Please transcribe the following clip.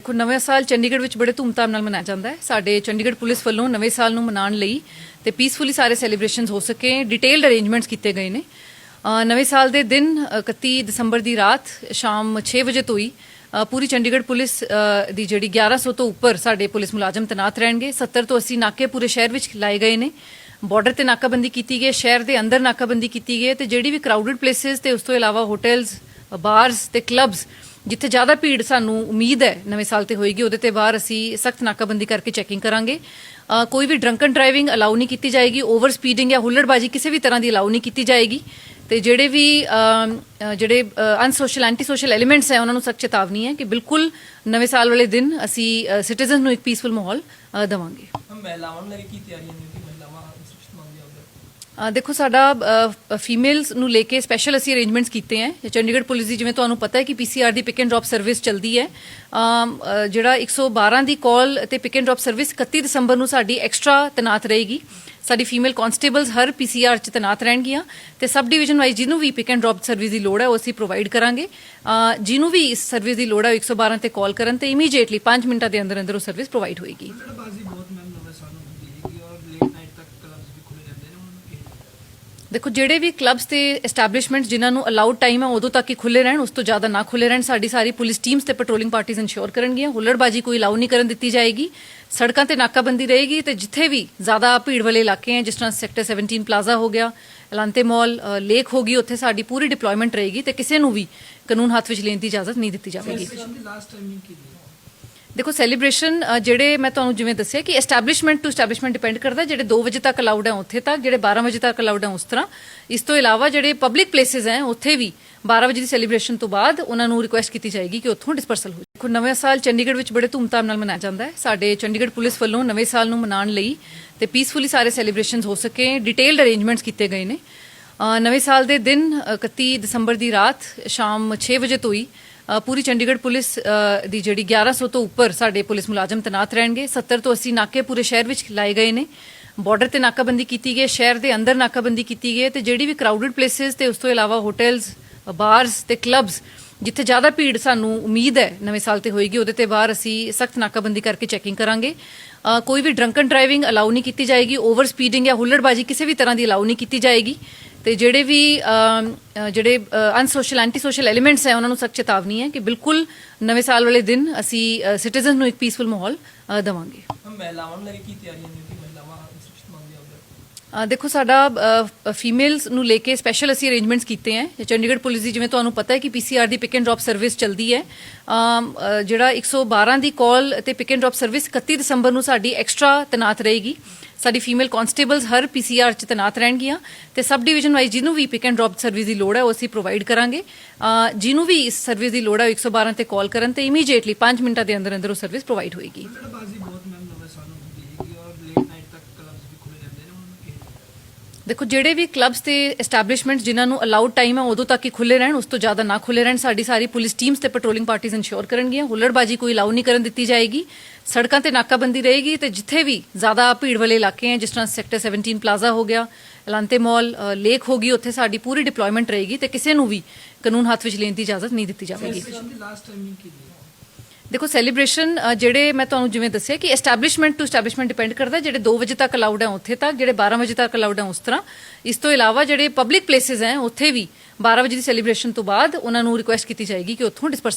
ਦੇਖੋ ਨਵੇਂ ਸਾਲ ਚੰਡੀਗੜ੍ਹ ਵਿੱਚ ਬੜੇ ਧੂਮਧਾਮ ਨਾਲ ਮਨਾਇਆ ਜਾਂਦਾ ਹੈ। ਸਾਡੇ ਚੰਡੀਗੜ੍ਹ ਪੁਲਿਸ ਵੱਲੋਂ ਨਵੇਂ ਸਾਲ ਨੂੰ ਮਨਾਉਣ ਲਈ ਤੇ ਪੀਸਫੁਲੀ ਸਾਰੇ ਸੈਲੀਬ੍ਰੇਸ਼ਨਸ ਹੋ ਸਕੇ ਡਿਟੇਲਡ ਅਰੇਂਜਮੈਂਟਸ ਕੀਤੇ ਗਏ ਨੇ। ਨਵੇਂ ਸਾਲ ਦੇ ਦਿਨ ਅ, 31 ਦਸੰਬਰ ਦੀ ਰਾਤ ਸ਼ਾਮ 6 ਵਜੇ ਤੋਂ ਹੀ ਪੂਰੀ ਚੰਡੀਗੜ੍ਹ ਪੁਲਿਸ ਦੀ ਜਿਹੜੀ 1100 ਤੋਂ ਉੱਪਰ ਸਾਡੇ ਪੁਲਿਸ ਮੁਲਾਜ਼ਮ ਤੈਨਾਤ ਰਹਿਣਗੇ। 70 ਤੋਂ 80 ਨਾਕੇ ਪੂਰੇ ਸ਼ਹਿਰ ਵਿੱਚ ਲਾਏ ਗਏ ਨੇ। ਬਾਰਡਰ ਤੇ ਨਾਕਾਬੰਦੀ ਕੀਤੀ ਗਈ ਹੈ, ਸ਼ਹਿਰ ਦੇ ਅੰਦਰ ਨਾਕਾਬੰਦੀ ਕੀਤੀ ਗਈ ਹੈ ਤੇ ਜਿਹੜੀ ਵੀ ਕਰਾਊਡਡ ਪਲੇਸਿਸ ਤੇ ਉਸ ਤੋਂ ਇਲਾਵਾ ਹੋਟਲਸ ਬਾਰਸ ਤੇ ਕਲੱਬਸ ਜਿੱਥੇ ਜ਼ਿਆਦਾ ਭੀੜ ਸਾਨੂੰ ਉਮੀਦ ਹੈ ਨਵੇਂ ਸਾਲ ਤੇ ਹੋਏਗੀ ਉਹਦੇ ਤੇ ਬਾਹਰ ਅਸੀਂ ਸਖਤ ਨਾਕਾਬੰਦੀ ਕਰਕੇ ਚੈਕਿੰਗ ਕਰਾਂਗੇ। ਕੋਈ ਵੀ ਡਰੰਕਨ ਡਰਾਈਵਿੰਗ ਅਲਾਉ ਨਹੀਂ ਕੀਤੀ ਜਾਏਗੀ ਓਵਰ ਸਪੀਡਿੰਗ ਜਾਂ ਹੁੱਲੜਬਾਜ਼ੀ ਕਿਸੇ ਵੀ ਤਰ੍ਹਾਂ ਦੀ ਅਲਾਉ ਨਹੀਂ ਕੀਤੀ ਜਾਏਗੀ। ਤੇ ਜਿਹੜੇ ਵੀ ਜਿਹੜੇ ਅਨਸੋਸ਼ਲ ਐਂਟੀ ਸੋਸ਼ਲ ਐਲੀਮੈਂਟਸ ਹੈ ਉਹਨਾਂ ਨੂੰ ਸਖਤ ਚੇਤਾਵਨੀ ਹੈ ਕਿ ਬਿਲਕੁਲ ਨਵੇਂ ਸਾਲ ਵਾਲੇ ਦਿਨ ਅਸੀਂ ਸਿਟੀਜ਼ਨ ਨੂੰ ਇੱਕ ਪੀਸਫੁਲ ਮਾਹੌਲ ਅ, ਦੇਵਾਂਗੇ। ਮਹਿਲਾਵਾਂ ਨੂੰ ਲੈ ਕੇ ਕੀ ਤਿਆਰੀਆਂ ਨੇ? ਦੇਖੋ ਸਾਡਾ ਫੀਮੇਲਸ ਨੂੰ ਲੈ ਕੇ ਸਪੈਸ਼ਲ ਅਸੀਂ ਅਰੇਂਜਮੈਂਟਸ ਕੀਤੇ ਹੈ। ਚੰਡੀਗੜ੍ਹ ਪੁਲਿਸ ਦੀ ਜਿਵੇਂ ਤੁਹਾਨੂੰ ਪਤਾ ਹੈ ਕਿ ਪੀਸੀਆਰ ਦੀ ਪਿਕ ਐਂਡ ਡ੍ਰੌਪ ਸਰਵਿਸ ਚੱਲਦੀ ਹੈ। ਅਮ, ਅ, ਜਿਹੜਾ 112 ਦੀ ਕਾਲ ਤੇ ਪਿਕ ਐਂਡ ਡ੍ਰੌਪ ਸਰਵਿਸ 31 ਦਸੰਬਰ ਨੂੰ ਸਾਡੀ ਐਕਸਟਰਾ ਤੈਨਾਤ ਰਹੇਗੀ। ਸਾਡੀ ਫੀਮੇਲ ਕਨਸਟੇਬਲਸ ਹਰ ਪੀਸੀਆਰ ਚ ਤੈਨਾਤ ਰਹਿਣਗੀਆਂ ਤੇ ਸਬ ਡਿਵੀਜ਼ਨ ਵਾਈਜ਼ ਜਿਹਨੂੰ ਵੀ ਪਿਕ ਐਂਡ ਡ੍ਰੌਪ ਸਰਵਿਸ ਦੀ ਲੋੜ ਹੈ ਉਹ ਅਸੀਂ ਪ੍ਰੋਵਾਈਡ ਕਰਾਂਗੇ। ਜਿਹਨੂੰ ਵੀ ਇਸ ਸਰਵਿਸ ਦੀ ਲੋੜ ਹੈ ਉਹ 112 ਤੇ ਕਾਲ ਕਰਨ ਤੇ ਇਮੀਡੀਏਟਲੀ 5 ਮਿੰਟਾਂ ਦੇ ਅੰਦਰ ਅੰਦਰ ਉਹ ਸਰਵਿਸ ਪ੍ਰੋਵਾਈਡ ਹੋਏਗੀ ਬਾਜ਼ੀ ਬਹੁਤ ਮੈਮ ਨਵੇਂ ਸਾਲ ਨੂੰ ਹੁੰਦੀ ਹੈਗੀ ਔਰ ਲੇਟ ਨਾਈਟ ਤੱਕ ਕਲੱਬਸ ਵੀ ਖੁੱਲੇ ਰਹਿੰਦੇ ਨੇ ਉਹਨਾਂ ਨੂੰ ਕੀ ਦੇਖੋ ਜਿਹੜੇ ਵੀ ਕਲੱਬਸ ਤੇ ਐਸਟੈਬਲਿਸ਼ਮੈਂਟਸ ਜਿਨ੍ਹਾਂ ਨੂੰ ਅਲਾਉਡ ਟਾਈਮ ਹੈ ਉਦੋਂ ਤੱਕ ਹੀ ਖੁੱਲੇ ਰਹਿਣ ਉਸ ਤੋਂ ਜ਼ਿਆਦਾ ਨਾ ਖੁੱਲੇ ਰਹਿਣ ਸਾਡੀ ਸਾਰੀ ਪੁਲਿਸ ਟੀਮਸ ਤੇ ਪੈਟਰੋਲਿੰਗ ਪਾਰਟੀਆਂ ਇਨਸ਼ੋਰ ਕਰਨਗੀਆਂ ਹੁੱਲੜਬਾਜੀ ਕੋਈ ਅਲਾਉ ਨਹੀਂ ਕਰਨ ਦਿੱਤੀ ਜਾਏਗੀ ਸੜਕਾਂ ਤੇ ਨਾਕਾਬੰਦੀ ਰਹੇਗੀ ਤੇ ਜਿੱਥੇ ਵੀ ਜ਼ਿਆਦਾ ਭੀੜ ਵਾਲੇ ਇਲਾਕੇ ਹੈ ਜਿਸ ਤਰ੍ਹਾਂ ਸੈਕਟਰ 17 ਪਲਾਜ਼ਾ ਹੋ ਗਿਆ ਐਲਾਂਟੇ ਮਾਲ ਲੇਕ ਹੋ ਗਈ ਉੱਥੇ ਸਾਡੀ ਪੂਰੀ ਡਿਪਲੋਇਮੈਂਟ ਰਹੇਗੀ ਤੇ ਕਿਸੇ ਨੂੰ ਵੀ ਕਾਨੂੰਨ ਹੱਥ ਵਿੱਚ ਲੈਣ ਦੀ ਇਜਾਜ਼ਤ ਨਹੀਂ ਦਿੱਤੀ ਜਾਵੇਗੀ ਲਾਸਟ ਟਾਈਮਿੰਗ ਕੀ ਦੇਖੋ ਸੈਲੀਬ੍ਰੇਸ਼ਨ ਜਿਹੜੇ ਮੈਂ ਤੁਹਾਨੂੰ ਜਿਵੇਂ ਦੱਸਿਆ ਕਿ ਐਸਟੈਬਲਿਸ਼ਮੈਂਟ ਟੂ ਐਸਟੈਬਲਿਸ਼ਮੈਂਟ ਡਿਪੈਂਡ ਕਰਦਾ ਜਿਹੜੇ 2 ਵਜੇ ਤੱਕ ਅਲਾਉਡ ਹੈ ਉੱਥੇ ਤੱਕ ਜਿਹੜੇ 12 ਵਜੇ ਤੱਕ ਅਲਾਉਡ ਹੈ ਉਸ ਤਰ੍ਹਾਂ। ਇਸ ਤੋਂ ਇਲਾਵਾ ਜਿਹੜੇ ਪਬਲਿਕ ਪਲੇਸਿਸ ਹੈ ਉੱਥੇ ਵੀ 12 ਵਜੇ ਦੀ ਸੈਲੀਬ੍ਰੇਸ਼ਨ ਤੋਂ ਬਾਅਦ ਉਹਨਾਂ ਨੂੰ ਰਿਕੁਐਸਟ ਕੀਤੀ ਜਾਏਗੀ ਕਿ ਉੱਥੋਂ ਡਿਸਪਰਸਲ ਹੋ ਜਾਏ। ਦੇਖੋ ਨਵਾਂ ਸਾਲ ਚੰਡੀਗੜ੍ਹ ਵਿੱਚ ਬੜੇ ਧੂਮਧਾਮ ਨਾਲ ਮਨਾਇਆ ਜਾਂਦਾ ਹੈ। ਸਾਡੇ ਚੰਡੀਗੜ੍ਹ ਪੁਲਿਸ ਵੱਲੋਂ ਨਵੇਂ ਸਾਲ ਨੂੰ ਮਨਾਉਣ ਲਈ ਤੇ ਪੀਸਫੁਲੀ ਸਾਰੇ ਸੈਲੀਬ੍ਰੇਸ਼ਨਸ ਹੋ ਸਕੇ ਡਿਟੇਲਡ ਅਰੇਂਜਮੈਂਟਸ ਕੀਤੇ ਗਏ ਨੇ। ਨਵੇਂ ਸਾਲ ਦੇ ਦਿਨ ਅ, 31 ਦਸੰਬਰ ਦੀ ਰਾਤ ਸ਼ਾਮ 6 ਵਜੇ ਤੋਂ ਹੀ ਪੂਰੀ ਚੰਡੀਗੜ੍ਹ ਪੁਲਿਸ ਦੀ ਜਿਹੜੀ 1100 ਤੋਂ ਉੱਪਰ ਸਾਡੇ ਪੁਲਿਸ ਮੁਲਾਜ਼ਮ ਤੈਨਾਤ ਰਹਿਣਗੇ। 70 ਤੋਂ 80 ਨਾਕੇ ਪੂਰੇ ਸ਼ਹਿਰ ਵਿੱਚ ਲਾਏ ਗਏ ਨੇ। ਬਾਰਡਰ ਤੇ ਨਾਕਾਬੰਦੀ ਕੀਤੀ ਗਈ ਹੈ, ਸ਼ਹਿਰ ਦੇ ਅੰਦਰ ਨਾਕਾਬੰਦੀ ਕੀਤੀ ਗਈ ਹੈ ਤੇ ਜਿਹੜੀ ਵੀ ਕਰਾਊਡਡ ਪਲੇਸਿਸ ਤੇ ਉਸ ਤੋਂ ਇਲਾਵਾ ਹੋਟਲਸ ਬਾਰਸ ਤੇ ਕਲੱਬਸ ਜਿੱਥੇ ਜ਼ਿਆਦਾ ਭੀੜ ਸਾਨੂੰ ਉਮੀਦ ਹੈ ਨਵੇਂ ਸਾਲ ਤੇ ਹੋਏਗੀ ਉਹਦੇ ਤੇ ਬਾਹਰ ਅਸੀਂ ਸਖਤ ਨਾਕਾਬੰਦੀ ਕਰਕੇ ਚੈਕਿੰਗ ਕਰਾਂਗੇ। ਕੋਈ ਵੀ ਡਰੰਕਨ ਡਰਾਈਵਿੰਗ ਅਲਾਉ ਨਹੀਂ ਕੀਤੀ ਜਾਏਗੀ ਓਵਰ ਸਪੀਡਿੰਗ ਜਾਂ ਹੁੱਲੜਬਾਜ਼ੀ ਕਿਸੇ ਵੀ ਤਰ੍ਹਾਂ ਦੀ ਅਲਾਉ ਨਹੀਂ ਕੀਤੀ ਜਾਏਗੀ। ਤੇ ਜਿਹੜੇ ਵੀ ਜਿਹੜੇ ਅਨਸੋਸ਼ਲ ਐਂਟੀ ਸੋਸ਼ਲ ਐਲੀਮੈਂਟਸ ਹੈ ਉਹਨਾਂ ਨੂੰ ਸਖਤ ਚੇਤਾਵਨੀ ਹੈ ਕਿ ਬਿਲਕੁਲ ਨਵੇਂ ਸਾਲ ਵਾਲੇ ਦਿਨ ਅਸੀਂ ਸਿਟੀਜ਼ਨ ਨੂੰ ਇੱਕ ਪੀਸਫੁਲ ਮਾਹੌਲ ਅ, ਦੇਵਾਂਗੇ। ਮਹਿਲਾਵਾਂ ਨੂੰ ਕੀ ਤਿਆਰੀਆਂ ਨੇ? ਦੇਖੋ ਸਾਡਾ ਫੀਮੇਲਸ ਨੂੰ ਲੈ ਕੇ ਸਪੈਸ਼ਲ ਅਸੀਂ ਅਰੇਂਜਮੈਂਟਸ ਕੀਤੇ ਹੈ। ਚੰਡੀਗੜ੍ਹ ਪੁਲਿਸ ਦੀ ਜਿਵੇਂ ਤੁਹਾਨੂੰ ਪਤਾ ਹੈ ਕਿ ਪੀਸੀਆਰ ਦੀ ਪਿਕ ਐਂਡ ਡ੍ਰੌਪ ਸਰਵਿਸ ਚੱਲਦੀ ਹੈ। ਅਮ, ਅ, ਜਿਹੜਾ 112 ਦੀ ਕਾਲ ਤੇ ਪਿਕ ਐਂਡ ਡ੍ਰੌਪ ਸਰਵਿਸ 31 ਦਸੰਬਰ ਨੂੰ ਸਾਡੀ ਐਕਸਟਰਾ ਤੈਨਾਤ ਰਹੇਗੀ। ਸਾਡੀ ਫੀਮੇਲ ਕਨਸਟੇਬਲਸ ਹਰ ਪੀਸੀਆਰ ਚ ਤੈਨਾਤ ਰਹਿਣਗੀਆਂ ਤੇ ਸਬ ਡਿਵੀਜ਼ਨ ਵਾਈਜ਼ ਜਿਹਨੂੰ ਵੀ ਪਿਕ ਐਂਡ ਡ੍ਰੌਪ ਸਰਵਿਸ ਦੀ ਲੋੜ ਹੈ ਉਹ ਅਸੀਂ ਪ੍ਰੋਵਾਈਡ ਕਰਾਂਗੇ। ਜਿਹਨੂੰ ਵੀ ਇਸ ਸਰਵਿਸ ਦੀ ਲੋੜ ਹੈ ਉਹ 112 ਤੇ ਕਾਲ ਕਰਨ ਤੇ ਇਮੀਡੀਏਟਲੀ 5 ਮਿੰਟਾਂ ਦੇ ਅੰਦਰ ਅੰਦਰ ਉਹ ਸਰਵਿਸ ਪ੍ਰੋਵਾਈਡ ਹੋਏਗੀ ਬਾਜ਼ੀ ਬਹੁਤ ਮੈਮ ਨਵੇਂ ਸਾਲ ਨੂੰ ਹੁੰਦੀ ਹੈਗੀ ਔਰ ਲੇਟ ਨਾਈਟ ਤੱਕ ਕਲੱਬਸ ਵੀ ਖੁੱਲੇ ਰਹਿੰਦੇ ਨੇ ਉਹਨਾਂ ਨੂੰ ਕੀ ਦੇਖੋ, ਜਿਹੜੇ ਵੀ ਕਲੱਬਸ ਤੇ ਐਸਟੈਬਲਿਸ਼ਮੈਂਟਸ ਜਿਨ੍ਹਾਂ ਨੂੰ ਅਲਾਉਡ ਟਾਈਮ ਹੈ ਉਦੋਂ ਤੱਕ ਹੀ ਖੁੱਲੇ ਰਹਿਣ, ਉਸ ਤੋਂ ਜ਼ਿਆਦਾ ਨਾ ਖੁੱਲੇ ਰਹਿਣ। ਸਾਡੀ ਸਾਰੀ ਪੁਲਿਸ ਟੀਮਸ ਤੇ ਪੈਟਰੋਲਿੰਗ ਪਾਰਟੀਆਂ ਇਨਸ਼ੋਰ ਕਰਨਗੀਆਂ। ਹੁੱਲੜਬਾਜੀ ਕੋਈ ਅਲਾਉ ਨਹੀਂ ਕਰਨ ਦਿੱਤੀ ਜਾਏਗੀ। ਸੜਕਾਂ ਤੇ ਨਾਕਾਬੰਦੀ ਰਹੇਗੀ ਤੇ ਜਿੱਥੇ ਵੀ ਜ਼ਿਆਦਾ ਭੀੜ ਵਾਲੇ ਇਲਾਕੇ ਹੈ ਜਿਸ ਤਰ੍ਹਾਂ ਸੈਕਟਰ 17 ਪਲਾਜ਼ਾ ਹੋ ਗਿਆ ਐਲਾਂਟੇ ਮਾਲ ਲੇਕ ਹੋ ਗਈ, ਉੱਥੇ ਸਾਡੀ ਪੂਰੀ ਡਿਪਲੋਇਮੈਂਟ ਰਹੇਗੀ ਤੇ ਕਿਸੇ ਨੂੰ ਵੀ ਕਾਨੂੰਨ ਹੱਥ ਵਿੱਚ ਲੈਣ ਦੀ ਇਜਾਜ਼ਤ ਨਹੀਂ ਦਿੱਤੀ ਜਾਵੇਗੀ। ਲਾਸਟ ਟਾਈਮਿੰਗ ਕੀ ਦੇਖੋ ਸੈਲੀਬ੍ਰੇਸ਼ਨ ਜਿਹੜੇ ਮੈਂ ਤੁਹਾਨੂੰ ਜਿਵੇਂ ਦੱਸਿਆ ਕਿ ਐਸਟੈਬਲਿਸ਼ਮੈਂਟ ਟੂ ਐਸਟੈਬਲਿਸ਼ਮੈਂਟ ਡਿਪੈਂਡ ਕਰਦਾ, ਜਿਹੜੇ 2 ਵਜੇ ਤੱਕ ਅਲਾਉਡ ਹੈ ਉੱਥੇ ਤੱਕ, ਜਿਹੜੇ 12 ਵਜੇ ਤੱਕ ਅਲਾਉਡ ਹੈ ਉਸ ਤਰ੍ਹਾਂ। ਇਸ ਤੋਂ ਇਲਾਵਾ ਜਿਹੜੇ ਪਬਲਿਕ ਪਲੇਸਿਸ ਹੈ, ਉੱਥੇ ਵੀ 12 ਵਜੇ ਦੀ ਸੈਲੀਬ੍ਰੇਸ਼ਨ ਤੋਂ ਬਾਅਦ ਉਹਨਾਂ ਨੂੰ ਰਿਕੁਐਸਟ ਕੀਤੀ ਜਾਏਗੀ ਕਿ ਉੱਥੋਂ ਡਿਸਪਰਸ